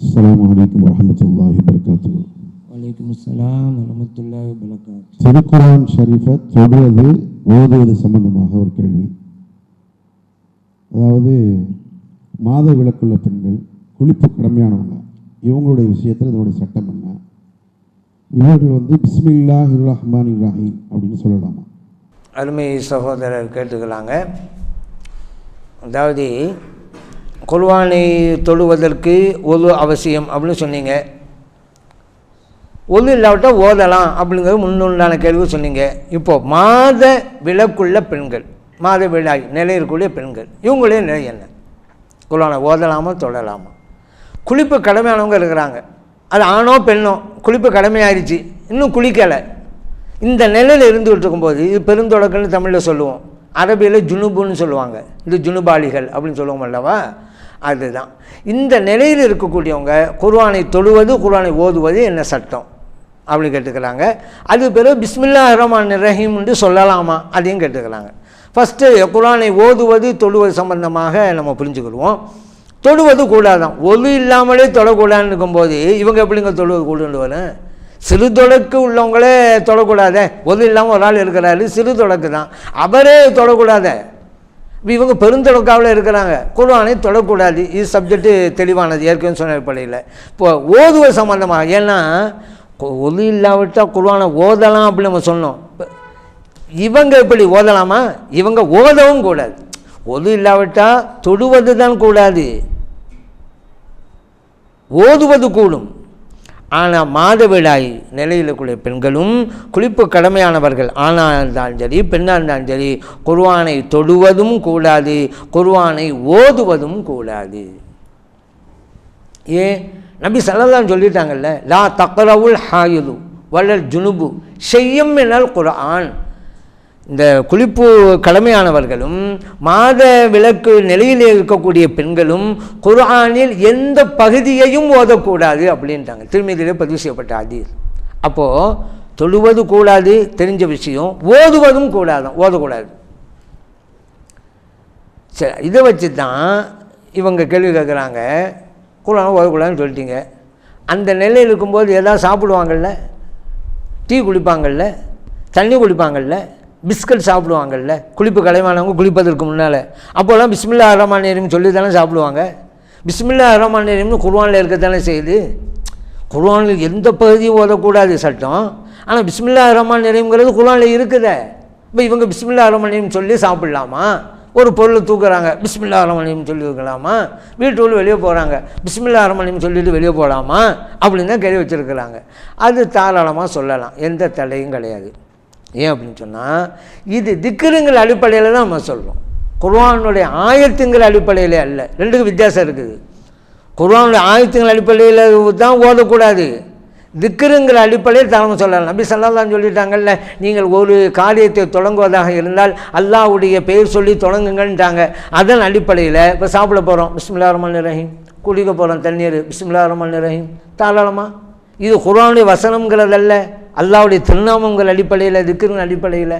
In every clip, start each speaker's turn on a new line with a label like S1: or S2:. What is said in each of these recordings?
S1: அஸ்ஸலாமு அலைக்கும் வரஹ்மத்துல்லாஹி வபரகாத்துஹு
S2: வலைக்கம் அஸ்ஸலாம் வரமத்துல்லாஹி வபரகாத்து
S1: திருக்குரான் ஷரீஃபை தொடுவது ஓதுவது சம்பந்தமாக ஒரு கேள்வி. அதாவது மாத விளக்குள்ள பெண்கள் குளிப்பு கடமையானவங்க இவங்களுடைய விஷயத்தில் இதனுடைய சட்டம் என்ன? இவர்கள் வந்து பிஸ்மில்லாஹி ரஹ்மான் ரஹீம் அப்படின்னு சொல்லலாமா?
S2: அருமை சகோதரர் கேட்டுக்கலாங்க. அதாவது குர்வானை தொழுவதற்கு ஒது அவசியம் அப்படின்னு சொன்னீங்க. ஒது இல்லாவிட்டால் ஓதலாம் அப்படிங்கிறது முன்னுண்டான கேள்வி சொன்னீங்க. இப்போது மாத விளக்குள்ள பெண்கள் மாத விழாய் நிலையிற்குள்ளே பெண்கள் இவங்களுடைய நிலை என்ன? குர்வானை ஓதலாமா தொழலாமா? குளிப்பு கடமையானவங்க இருக்கிறாங்க. அது ஆணோ பெண்ணோ குளிப்பு கடமையாயிருச்சு இன்னும் குளிக்கலை. இந்த நிலையில் இருந்துகிட்டு இருக்கும்போது இது பெருந்தொடக்கன்னு தமிழில் சொல்லுவோம். அரபியில் ஜுனுபுன்னு சொல்லுவாங்க. இது ஜுனுபாலிகள் அப்படின்னு சொல்லுவோம் அல்லவா? அதுதான். இந்த நிலையில் இருக்கக்கூடியவங்க குர்வானை தொழுவது குர்ஆனை ஓதுவது என்ன சட்டம்? அப்படின்னு கேட்டுக்கிறாங்க. அது பிறகு பிஸ்மில்லா ரஹ்மான் ரஹீம்னு சொல்லலாமா? அதையும் கேட்டுக்கிறாங்க. ஃபஸ்ட்டு குரானை ஓதுவது தொழுவது சம்பந்தமாக நம்ம புரிஞ்சுக்கிடுவோம். தொழுவது கூடாதான். ஒலு இல்லாமலே தொழக்கூடாதுன்னு இருக்கும்போது இவங்க எப்படிங்க தொழுவது கூடுன்னு வரும்? சிறு தொடக்கு உள்ளவங்களே தொடக்கூடாதே. ஒது இல்லாமல் ஒரு ஆள் இருக்கிறாரு சிறு தொடக்கு தான் அவரே தொடக்கூடாதே. இவங்க பெருந்தொடக்காவில் இருக்கிறாங்க. குர்வானை தொடக்கூடாது. இது சப்ஜெக்ட்டு தெளிவானது. ஏற்கனவே சொன்ன அடிப்படையில். இப்போ ஓதுவது சம்மந்தமாக ஏன்னா கொ- இல்லாவிட்டால் குர்வானை ஓதலாம் அப்படின்னு நம்ம சொன்னோம். இவங்க எப்படி ஓதலாமா? இவங்க ஓதவும் கூடாது. ஒது இல்லாவிட்டால் தொடுவது தான் கூடாது. ஓதுவது கூடும். ஆனால் மாதவிடாய் நிலையில் கூடிய பெண்களும் குளிப்பு கடமையானவர்கள். ஆணாக இருந்தாலும் சரி பெண்ணாக இருந்தாலும் சரி குர்வானை தொடுவதும் கூடாது குர்வானை ஓதுவதும் கூடாது. ஏன்? நபி சலதான் சொல்லிட்டாங்கல்ல லா தக்கரவுல் ஹாயுது வளர் ஜுனுபு செய்யும் எனல் குரான் இந்த குளிப்பு கடமையானவர்களும் மாத விளக்கு நிலையிலே இருக்கக்கூடிய பெண்களும் குர்ஆனில் எந்த பகுதியையும் ஓதக்கூடாது அப்படின்ட்டாங்க. திருமதியிலே பதிவு செய்யப்பட்ட அதீர் அப்போது தொழுவது கூடாது தெரிஞ்ச விஷயம் ஓதுவதும் கூடாது ஓதக்கூடாது. சரி இதை வச்சு தான் இவங்க கேள்வி கேட்குறாங்க. குரான் ஓதக்கூடாதுன்னு சொல்லிட்டீங்க. அந்த நிலையில் இருக்கும்போது எதாவது சாப்பிடுவாங்கல்ல? டீ குடிப்பாங்கள்ல தண்ணி குடிப்பாங்கள்ல பிஸ்கட் சாப்பிடுவாங்கல்ல? குளிப்பு கலைமானவங்க குளிப்பதற்கு முன்னால். அப்போல்லாம் பிஸ்மில்லா அரமானியரும் சொல்லி தானே சாப்பிடுவாங்க? பிஸ்மில்லா ரஹ்மான் குருவானில் இருக்கத்தானே செய்யுது? குருவானில் எந்த பகுதியும் ஓதக்கூடாது சட்டம். ஆனால் பிஸ்மில்லா ரஹ்மான் ரஹீம்ங்கிறது குர்ஆனில் இருக்குதே. இப்போ இவங்க பிஸ்மில்லா ரஹ்மான் சொல்லி சாப்பிடலாமா? ஒரு பொருளை தூக்குறாங்க பிஸ்மில்லா ரஹ்மான் சொல்லி வைக்கலாமா வீட்டுக்குள்ள வெளியே போகிறாங்க பிஸ்மில்லா ரஹ்மான் சொல்லிட்டு வெளியே போகலாமா அப்படின்னு தான் கேள்வி வச்சுருக்கிறாங்க. அது தாராளமாக சொல்லலாம். எந்த தடையும் கிடையாது. ஏன் அப்படின்னு சொன்னால் இது திக்குருங்கிற அடிப்படையில் தான் நம்ம சொல்கிறோம் குர்வானுடைய ஆயத்துங்கிற அடிப்படையில் அல்ல. ரெண்டுக்கும் வித்தியாசம் இருக்குது. குர்வானுடைய ஆயத்துங்கிற அடிப்படையில் தான் ஓதக்கூடாது. திக்குருங்கிற அடிப்படையில் தலைமை சொல்லலாம். நபி சல்லாதான் சொல்லிட்டாங்கல்ல நீங்கள் ஒரு காரியத்தை தொடங்குவதாக இருந்தால் அல்லாவுடைய பெயர் சொல்லி தொடங்குங்கன்ட்டாங்க. அதன் அடிப்படையில் இப்போ சாப்பிட போகிறோம் பிஸ்மில்லா ரமன் ரஹீம். குடிக்க போகிறோம் தண்ணீர். பிஸ்மில்லா ரமன் ரஹீம். தாராளமாக இது குர்வானுடைய வசனங்கிறதல்ல அல்லாவுடைய திருநாமங்கள் அடிப்படையில் திக்கிருங்கிற அடிப்படையில்.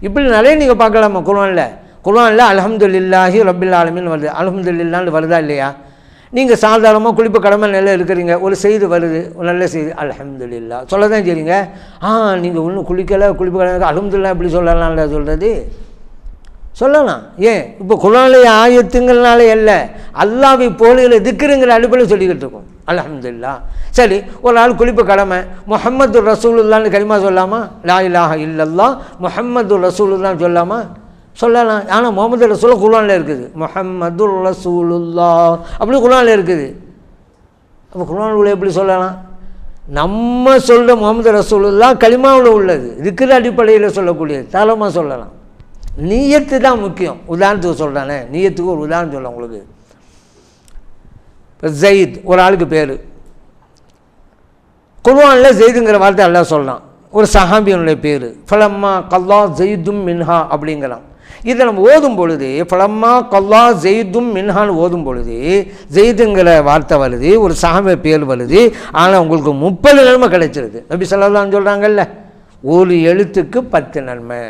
S2: இப்படி நிறைய நீங்கள் பார்க்கலாமா? குர்ஆனில்? குர்ஆனில் அலமதுல்லாஹி ரபில் ஆலமின்னு வருது. அலமதுல்லான்னு வருதா இல்லையா? நீங்கள் சாதாரணமாக குளிப்பு கடமை நிலை இருக்கிறீங்க. ஒரு செய்தி வருது. ஒரு நல்ல செய்தி. அலமதுல்லா சொல்ல தான் செய்றீங்க. ஆ நீங்கள் ஒன்றும் குளிக்கலை குளிப்பு கடமை அலமதுல்லா எப்படி சொல்லலாம்ல சொல்கிறது சொல்லலாம். ஏன்? இப்போ குரானுடைய ஆயத்துங்கள்னால இல்லை. அல்லாவை போலிகளை திக்கிறங்கிற அடிப்படையில் சொல்லிக்கிட்டு இருக்கோம். அலமதுல்லா சரி ஒரு நாள் குளிப்பு கடமை முஹம்மது ரசூலுல்லான்னு கரிமா சொல்லாமா? லா இலாஹ இல்லல்லா முஹம்மது ரசூலுல்லான்னு சொல்லாமா? சொல்லலாம். ஆனால் முகமது ரசூல் குரானில் இருக்குது. முஹம்மது ரசூலுல்லா அப்படி குரானில் இருக்குது. அப்போ குரானில் எப்படி சொல்லலாம்? நம்ம சொல்கிற முகமது ரசூலுல்லா கலிமாவில் உள்ளது. இருக்கிற அடிப்படையில் சொல்லக்கூடியது. தாராளமாக சொல்லலாம். நீயத்து தான் முக்கியம். உதாரணத்துக்கு சொல்கிறானே நீயத்துக்கு ஒரு உதாரணம் சொல்ல உங்களுக்கு. இப்போ ஜெயித் ஒரு ஆளுக்கு பேர். குர்வானில் ஜெயிதுங்கிற வார்த்தை எல்லாம் சொல்லலாம் ஒரு சஹாபியனுடைய பேர். ஃபலம்மா கல்லா ஜெயிதும் மின்ஹா அப்படிங்கிறான் இதை நம்ம ஓதும் பொழுது ஃபலம்மா கல்லா ஜெயிதும் மின்ஹான்னு ஓதும் பொழுது ஜெயிதுங்கிற வார்த்தை வருது ஒரு சஹாபிய பேர் வருது ஆனால் உங்களுக்கு முப்பது நன்மை கிடைச்சிருது. நபி சொல்லலாம்னு சொல்கிறாங்கல்ல ஒரு எழுத்துக்கு பத்து நன்மை.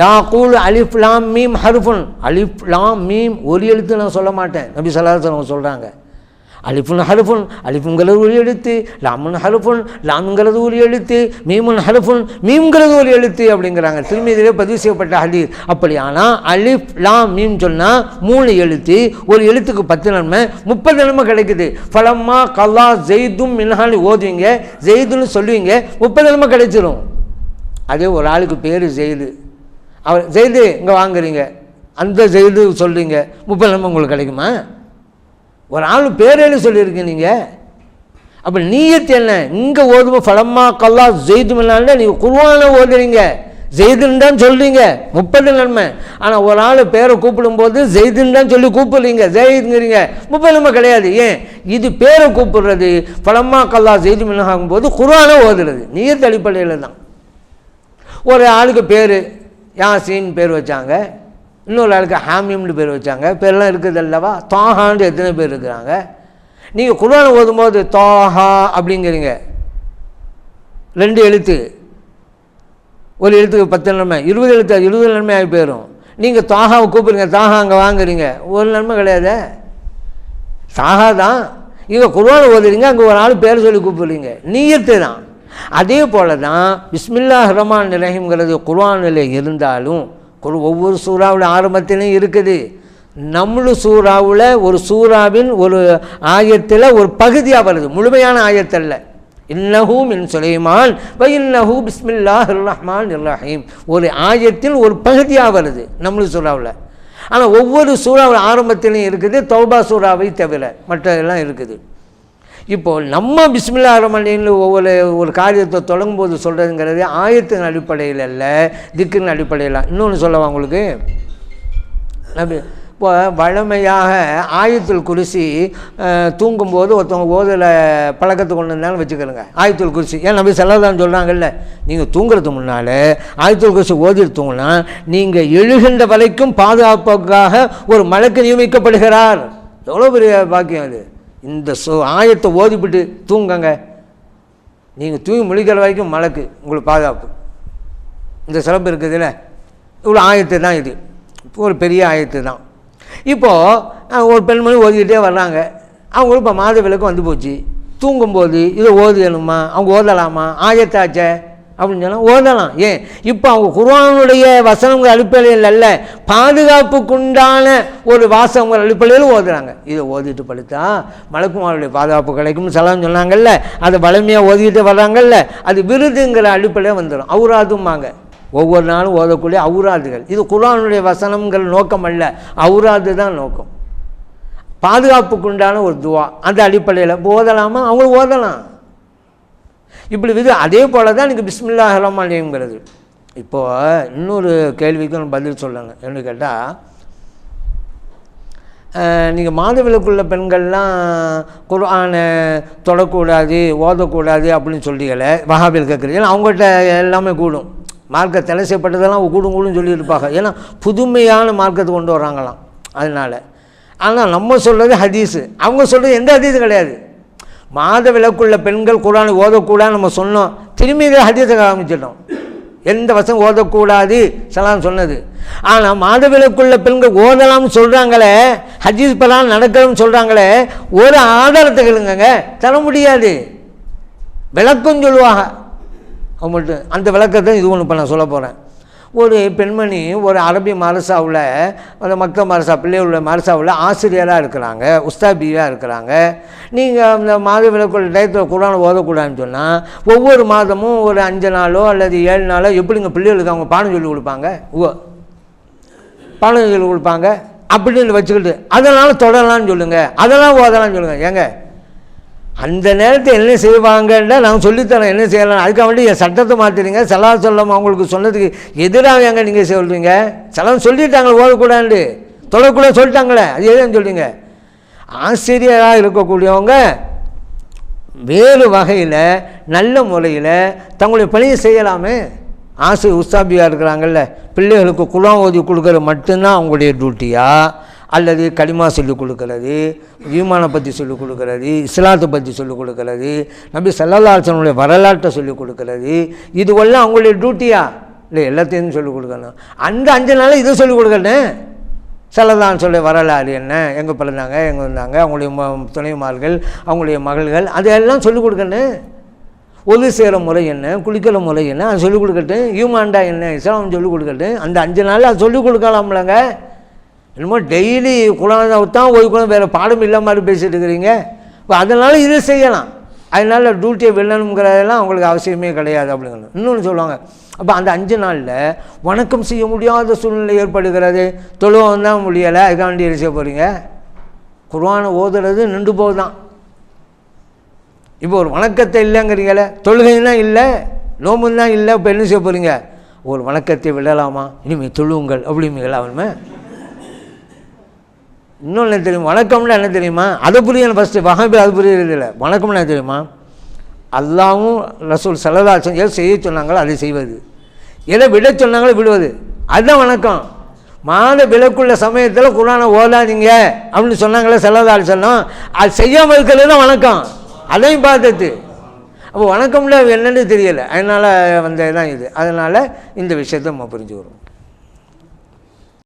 S2: லா கூல் அலிஃப் லாம் மீம் ஹருஃபுன். அலிஃப் லாம் மீம் ஒரு எழுத்து நான் சொல்ல மாட்டேன். நபி சல்லாஹ் சொல்கிறாங்க அலிஃபுன் ஹருஃபுன் அலிஃபுங்கிறது ஒரு எழுத்து லாமுன் ஹருஃபுன் லாமுங்கிறது ஒரு எழுத்து மீமுன் ஹருஃபுன் மீம்ங்கிறது ஒரு எழுத்து அப்படிங்கிறாங்க. திருமதியிலே பதிவு செய்யப்பட்ட ஹதீஸ். அப்படி ஆனால் அலிஃப் லாம் மீம் சொன்னால் மூணு எழுத்து ஒரு எழுத்துக்கு பத்து நன்மை முப்பது நன்மை கிடைக்குது. ஃபலம்மா கல்லா ஜெய்தும் மின்ஹான்னு ஓதுவீங்க. ஜெய்துன்னு சொல்லுவீங்க முப்பது நன்மை கிடைச்சிரும். அதே ஒரு ஆளுக்கு பேர் ஜெயிது. அவர் ஜெயிலு இங்கே வாங்குறீங்க. அந்த ஜெயிலு சொல்கிறீங்க முப்பது நம்ம உங்களுக்கு கிடைக்குமா? ஒரு ஆள் பேரேழு சொல்லியிருக்கீங்க நீங்கள் அப்போ நீயத்து என்ன? இங்கே ஓதுமோ ஃபலம்மா கல்லா ஜெய்துமில்லாண்ட நீங்கள் குருவான ஓதுறீங்க. ஜெயிதுன்னு தான் சொல்கிறீங்க முப்பது நன்மை ஆனால் ஒரு ஆள் பேரை கூப்பிடும்போது ஜெயிதுன்னு தான் சொல்லி கூப்பிடுறீங்க. ஜெயிதுங்கிறீங்க. முப்பது நன்மை கிடையாது. ஏன்? இது பேரை கூப்பிடுறது ஃபலம்மா கல்லா ஜெய்துமில்லா ஆகும்போது குருவான ஓதுறது. நீயத்து அடிப்படையில் தான். ஒரு ஆளுக்கு பேர் யாசின் பேர் வச்சாங்க. இன்னொரு ஆளுக்கு ஹாமியம்னு பேர் வச்சாங்க. பேர்லாம் இருக்குது அல்லவா? தாஹான்னு எத்தனை பேர் இருக்கிறாங்க? நீங்கள் குரான் ஓதும்போது தாஹா அப்படிங்கிறீங்க. ரெண்டு எழுத்து. ஒரு எழுத்துக்கு பத்து நன்மை. இருபது எழுத்து இருபது நன்மையாகி ஆகி போயிடும் நீங்கள் தாகாவை கூப்பிடுங்க. தாகா அங்கே வாங்குறீங்க. ஒரு நன்மை கிடையாது. தாகா தான். இங்கே குருவானை ஓதுறீங்க அங்கே ஒரு ஆள் பேர் சொல்லி கூப்பிடுறீங்க. நீயத்து தான். அதே போல தான் பிஸ்மில்லா ரஹ்மான் ரஹீம்ங்கிறது குர்வானில் இருந்தாலும் குரு ஒவ்வொரு சூறாவில் ஆரம்பத்திலையும் இருக்குது. நம்மளு சூறாவில் ஒரு சூறாவின் ஒரு ஆயத்தில் ஒரு பகுதியாக வருது. முழுமையான ஆயத்தல்ல. இன்னஹூ மின் சுலைமான் வை இன்னஹூ பிஸ்மில்லா ரஹ்மான் ரஹீம். ஒரு ஆயத்தில் ஒரு பகுதியாக வருது நம்மளு சூறாவில். ஆனால் ஒவ்வொரு சூறாவில் ஆரம்பத்திலையும் இருக்குது தௌபா சூறாவை தவிர மற்ற எல்லாம் இருக்குது. இப்போது நம்ம பிஸ்மில்லா ரஹ்மான் ஒவ்வொரு ஒரு காரியத்தை தொடங்கும் போது சொல்கிறதுங்கிறது ஆயத்தின் அடிப்படையில் அல்ல திக்கின் அடிப்படையில் இன்னொன்று சொல்லவா உங்களுக்கு? அப்படி இப்போ வழமையாக ஆயத்துல் குருசி தூங்கும்போது ஒருத்தவங்க ஓதில் பழக்கத்தை கொண்டு இருந்தாலும் வச்சுக்கிறோங்க ஆயத்துல் குருசி. ஏன் நம்ம செல்லதான் சொல்கிறாங்கல்ல நீங்கள் தூங்குறதுக்கு முன்னால் ஆயத்துல் குருசி ஓதிட்டு தூங்கினா நீங்கள் எழுகின்ற வரைக்கும் பாதுகாப்புக்காக ஒரு மலக்கு நியமிக்கப்படுகிறார். எவ்வளோ பெரிய பாக்கியம் அது? இந்த சோ ஆயத்தை ஓதிப்பிட்டு தூங்குங்க. நீங்கள் தூங்கி முழிக்கிற வரைக்கும் மலக்கு உங்களுக்கு பாதுகாப்பு இந்த சிறப்பு இருக்குதுல்ல இவ்வளோ ஆயத்து தான் இது. ஒரு பெரிய ஆயத்து தான். இப்போது ஒரு பெண்மணி ஓதிக்கிட்டே வர்றாங்க. அவங்களும் இப்போ மாத விளக்கு வந்து போச்சு. தூங்கும்போது இதை ஓதணுமா? அவங்க ஓதலாமா? ஆயத்தாச்சே? அப்படின்னு சொன்னால் ஓதலாம். ஏன்? இப்போ அவங்க குர்ஆனுடைய வசனங்கள் அடிப்படையில் அல்ல பாதுகாப்புக்குண்டான ஒரு வாசகங்கள் அடிப்படையில் ஓதுறாங்க. இதை ஓதிட்டு படுத்தா மலக்குமாருடைய பாதுகாப்பு கிடைக்கும்னு சலாம் சொன்னாங்கல்ல அதை வலிமையாக ஓதிக்கிட்டு வர்றாங்கல்ல அது விருதுங்கிற அடிப்படையில் வந்துடும் அவுராதும்பாங்க. ஒவ்வொரு நாளும் ஓதக்கூடிய அவுராதுகள். இது குர்ஆனுடைய வசனங்கள் நோக்கம் அல்ல அவுராது தான் நோக்கம். பாதுகாப்புக்குண்டான ஒரு துவா அந்த அடிப்படையில். ஓதலாமா? அவங்களும் ஓதலாம். இப்படி விது அதே போல தான் எனக்கு பிஸ்மில்லா ரஹ்மான்ங்கிறது இப்போது இன்னொரு கேள்விக்கும் பதில் சொல்லுங்க. என்ன கேட்டால் நீங்கள் மாதவிலக்குள்ள பெண்கள்லாம் குர்ஆனை தொடக்கூடாது ஓதக்கூடாது அப்படின்னு சொல்றீங்களே வஹாபில் கேட்குறீங்க ஏன்னா அவங்கள்ட்ட எல்லாமே கூடும். மார்க்கை தலை செய்யப்பட்டதெல்லாம் கூடும் கூடும் சொல்லியிருப்பாங்க ஏன்னா புதுமையான மார்க்கத்தை கொண்டு வர்றாங்களாம். அதனால். ஆனால் நம்ம சொல்கிறது ஹதீஸு. அவங்க சொல்கிறது எந்த ஹதீஸும் கிடையாது. மாத விளக்குள்ள பெண்கள் குரானை ஓதக்கூடாதுன்னு நம்ம சொன்னோம். திரும்பி இதை ஹதீஸை காமிச்சிட்டோம் எந்த வசம் ஓதக்கூடாது சலாம் சொன்னது. ஆனால் மாதவிலக்குள்ள பெண்கள் ஓதலாம்னு சொல்கிறாங்களே ஹஜீஸ் பலாம் நடக்கணும்னு சொல்கிறாங்களே ஒரு ஆதாரத்தை கேளுங்கங்க. தர முடியாது. விளக்கம் சொல்லுவாங்க. அவங்கள்ட்ட அந்த விளக்கத்தை இது ஒன்று இப்போ நான் சொல்ல போகிறேன் ஒரு பெண்மணி ஒரு அரபி மரசாவில் அந்த மக்க மரசா பிள்ளையுள்ள மரசாவில் ஆசிரியராக இருக்கிறாங்க உஸ்தாபியாக இருக்கிறாங்க. நீங்கள் அந்த மாத விளக்குள்ள டயத்தில் குரானை ஓதக்கூடாதுன்னு சொன்னால் ஒவ்வொரு மாதமும் ஒரு அஞ்சு நாளோ அல்லது ஏழு நாளோ எப்படிங்க பிள்ளைகளுக்கு அவங்க பாடம் சொல்லி கொடுப்பாங்க? ஓ பாடம் சொல்லி கொடுப்பாங்க? அப்படின்னு வச்சுக்கிட்டு அதனால் தொடரலாம்னு சொல்லுங்கள் அதெல்லாம் ஓதலாம்னு சொல்லுங்கள் ஏங்க அந்த நேரத்தை என்ன செய்வாங்கன்னா நான் சொல்லித்தரேன். என்ன செய்யலாம்? அதுக்காக வேண்டி என் சட்டத்தை மாற்றிடுங்க சலா சொல்லாம அவங்களுக்கு சொன்னதுக்கு எதிராக எங்கே நீங்கள் சொல்கிறீங்க சலம் சொல்லிட்டாங்களே ஓதக்கூடாது தொடக்கூட சொல்லிட்டாங்களே. அது எதுன்னு சொல்றீங்க? ஆசிரியராக இருக்கக்கூடியவங்க வேறு வகையில் நல்ல முறையில் தங்களுடைய பணியை செய்யலாமே. ஆசை உஸ்தாபியாக இருக்கிறாங்கல்ல. பிள்ளைகளுக்கு குளம் ஓதி கொடுக்கறது மட்டும்தான் அவங்களுடைய டியூட்டியாக அல்லது களிமா சொல்லிக் கொடுக்கறது ஈமானை பற்றி சொல்லிக் கொடுக்கறது இஸ்லாத்தை பற்றி சொல்லிக் கொடுக்கறது நம்பி சல்லல்லாசனுடைய வரலாற்றை சொல்லிக் கொடுக்கறது. இதுவெல்லாம் அவங்களுடைய டியூட்டியா இல்லை எல்லாத்தையும் சொல்லிக் கொடுக்கணும். அந்த அஞ்சு நாளில் இதை சொல்லிக் கொடுக்கணும். செல்லதான் சொல்லி வரலாறு என்ன? எங்கே பிறந்தாங்க? எங்கே வந்தாங்க அவங்களுடைய ம- துணைமார்கள் அவங்களுடைய மகள்கள் அதையெல்லாம் சொல்லிக் கொடுக்கணும். ஒது சேர முறை என்ன? குளிக்கிற முறை என்ன? அது சொல்லிக் கொடுக்கட்டும். ஹியூமாண்டா என்ன? இஸ்லாம் சொல்லிக் கொடுக்கட்டும். அந்த அஞ்சு நாள் அது சொல்லிக் கொடுக்கலாம்லங்க. என்னமோ டெய்லி குழந்தை தான் ஓய்வுக்குள்ள வேறு பாடம் இல்லாமல் மாதிரி பேசிகிட்டு இருக்கிறீங்க. இப்போ அதனால் இது செய்யலாம். அதனால் டியூட்டியை வெல்லணுங்கிறதெல்லாம் அவங்களுக்கு அவசியமே கிடையாது அப்படிங்கிறது. இன்னொன்று சொல்லுவாங்க அப்போ அந்த அஞ்சு நாளில் வணக்கம் செய்ய முடியாத சூழ்நிலை ஏற்படுகிறது. தொழுவம் தான் முடியலை அதுக்காண்டி என்ன செய்ய போகிறீங்க குர்வானை ஓதுறது நின்று போகுதான் இப்போ ஒரு வணக்கத்தை இல்லைங்கிறீங்களே தொழுகைன்னா இல்லை நோம்பு தான் இல்லை இப்போ என்ன செய்ய போகிறீங்க ஒரு வணக்கத்தை விடலாமா? இனிமேல் தொழுவுங்கள் அப்படிங்களா அவனுமே இன்னொன்று என்ன தெரியுமா? வணக்கம்னா என்ன தெரியுமா? அதை புரியணும் ஃபஸ்ட்டு வகை அது புரியறது இல்லை வணக்கம்னா என்ன தெரியுமா? அல்லாவும் ரசூல் சல்லதாசன் எது செய்ய சொன்னாங்களோ? அதை செய்வது. எதை விட சொன்னாங்களோ விடுவது. அதுதான் வணக்கம். மாத விளக்குள்ள சமயத்தில் குரானை ஓதாதீங்க அப்படின்னு சொன்னாங்களே செல்லதால் சொன்னோம் அது செய்யாமல் இருக்கிறது தான் வணக்கம். அதையும் பார்த்தது அப்போ வணக்கம்ல என்னன்னு தெரியலை. அதனால் வந்த தான் இது. அதனால் இந்த விஷயத்தை நம்ம புரிஞ்சுக்கிறோம்.